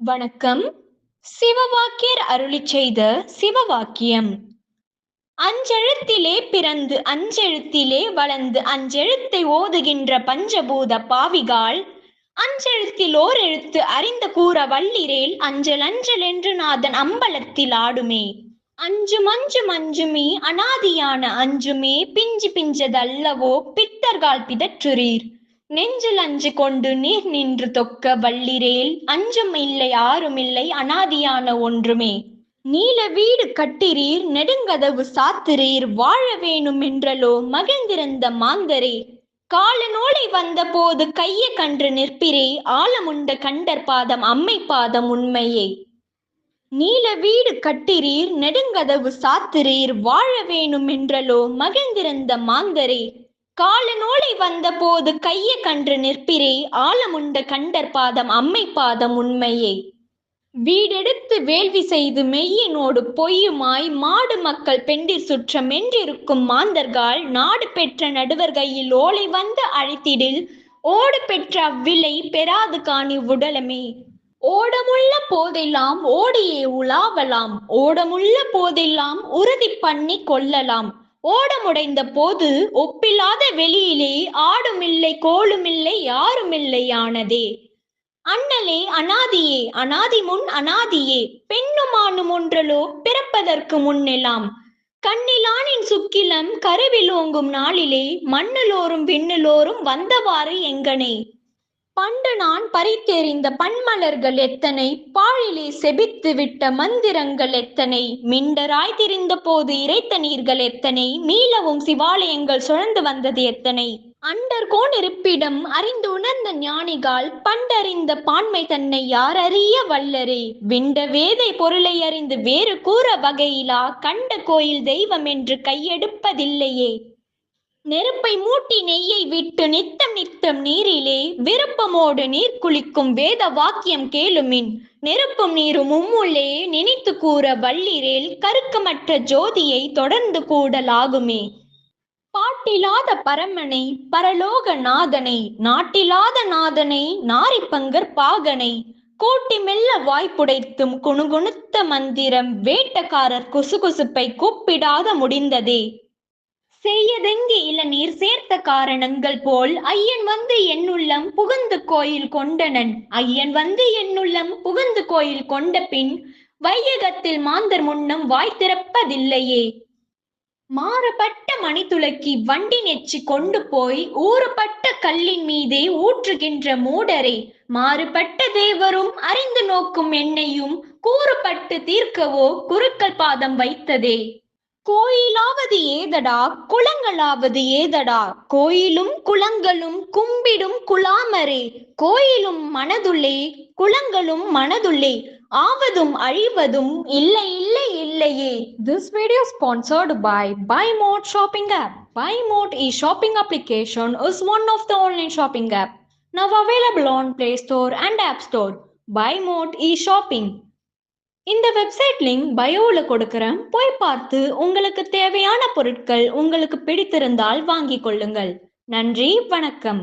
வணக்கம். சிவவாக்கியர் அருளிச் செய்த சிவவாக்கியம். அஞ்செழுத்திலே பிறந்து அஞ்செழுத்திலே வளர்ந்து அஞ்செழுத்தை ஓதுகின்ற பஞ்சபூத பாவிகாள் அஞ்செழுத்தில் ஓர் எழுத்து அறிந்த கூற வள்ளிரேல் அஞ்சல் அஞ்சல் என்று நாதன் அம்பலத்தில் ஆடுமே. அஞ்சும் அஞ்சும் அஞ்சுமே அனாதியான அஞ்சுமே பிஞ்சு பிஞ்சதல்லவோ பித்தர்கால் பிதற்றுரீர் நெஞ்சில் அஞ்சு கொண்டு நீர் நின்று தொக்க வள்ளிரேல் அஞ்சும் இல்லை ஆறும் இல்லை அனாதியான ஒன்றுமே. நீல வீடு கட்டிரீர் நெடுங்கதவு சாத்திரீர் வாழ வேணும் என்றலோ மகிழ்ந்திருந்த மாந்தரே. காலநோலை வந்த போது கைய கன்று நிற்பிரே ஆழமுண்ட கண்டர் பாதம் அம்மை பாதம் உண்மையே. நீல வீடு கட்டிரீர் நெடுங்கதவு சாத்திரீர் வாழ வேணும் என்றலோ மகிழ்ந்திருந்த மாந்தரே. காலனோலை வந்த போது கைய கன்று நிற்பிரே ஆழமுண்ட கண்டர் பாதம் அம்மை பாதம் உண்மையே. வீடெடுத்து வேள்வி செய்து மெய்யினோடு பொய்யுமாய் மாடு மக்கள் பெண்டிர் சுற்றம் என்றிருக்கும் மாந்தர்கள் நாடு பெற்ற நடுவர் கையில் ஓலை வந்து அழைத்திடில் ஓடு பெற்ற அவ்விலை பெறாது காணி உடலமே. ஓடமுள்ள போதெல்லாம் ஓடியே உலாவலாம் ஓடமுள்ள போதெல்லாம் உறுதி பண்ணி கொள்ளலாம். ஓடமுடைந்த போது ஒப்பில்லாத வெளியிலே ஆடுமில்லை கோளுமில்லை யாருமில்லை ஆனதே. அண்ணலே அனாதியே அனாதி முன் அனாதியே பெண்ணுமானும் ஒன்றலோ பிறப்பதற்கு முன்னெல்லாம் கண்ணிலானின் சுக்கிலம் கருவில் ஓங்கும் நாளிலே மண்ணிலோறும் விண்ணிலோறும் வந்தவாறு எங்கனே. பண்டு நான் பறித்தெறிந்த பன்மலர்கள் எத்தனை? பாழிலே செபித்து விட்ட மந்திரங்கள் எத்தனை? மிண்டராய் திரிந்த போது இறைத்த நீர்கள் எத்தனை? மீளவும் சிவாலயங்கள் சுழந்து வந்தது எத்தனை? அண்டர்கோன் இருப்பிடம் அறிந்து உணர்ந்த ஞானிகால் பண்டறிந்த பான்மை தன்னை யார் அறிய வல்லரே? விண்ட வேதை பொருளை அறிந்து வேறு கூற வகையிலா? கண்ட கோயில் தெய்வம் என்று கையெடுப்பதில்லையே. நெருப்பை மூட்டி நெய்யை விட்டு நித்தம் நித்தம் நீரிலே விருப்பமோடு நீர் குளிக்கும் வேத வாக்கியம் கேளுமின். நெருப்பும் நீரும் உம்முள்ளே நினைத்து கூற வள்ளிரேல் கருக்கமற்ற ஜோதியை தொடர்ந்து கூடலாகுமே. பாட்டிலாத பரமனை பரலோக நாதனை நாட்டிலாத நாதனை நாரிப்பங்கர் பாகனை கூட்டி மெல்ல வாய்ப்புடைத்தும் குணுகுணுத்த மந்திரம் வேட்டக்காரர் குசுகுசுப்பை கூப்பிடாத முடிந்ததே. செய்யதெங்கு? இளநீர் சேர்த்த காரணங்கள் போல் ஐயன் வந்து என்னுள்ளம் புகுந்து கோயில் கொண்டனன். ஐயன் வந்து என்னுள்ளம் புகுந்து கோயில் கொண்ட பின் வையகத்தில் மாந்தர் முன்னம் வாய் திறப்பதில்லையே. மாறுபட்ட மணித்துளக்கி வண்டி நெச்சி கொண்டு போய் ஊறுபட்ட கல்லின் மீதே ஊற்றுகின்ற மூடரே. மாறுபட்ட தேவரும் அறிந்து நோக்கும் என்னையும் கூறுபட்டு தீர்க்கவோ குருக்கள் பாதம் வைத்ததே. கோயிலாவது ஏதடா குளங்களாவது ஏதடா கோயிலும் குளங்களும் கும்பிடும் குலாமரே கோயிலும் மனதுள்ளே குளங்களும் மனதுள்ளே ஆவதும் அழிவதும் இல்லை இல்லை இல்லையே this video sponsored by Bymode shopping app Bymode e shopping application is one of the online shopping app now available on Play Store and App Store Bymode e shopping இந்த வெப்சைட் லிங்க் பயோவில் கொடுக்குறேன். போய் பார்த்து உங்களுக்கு தேவையான பொருட்கள் உங்களுக்கு பிடித்திருந்தால் வாங்கிக் கொள்ளுங்கள். நன்றி வணக்கம்.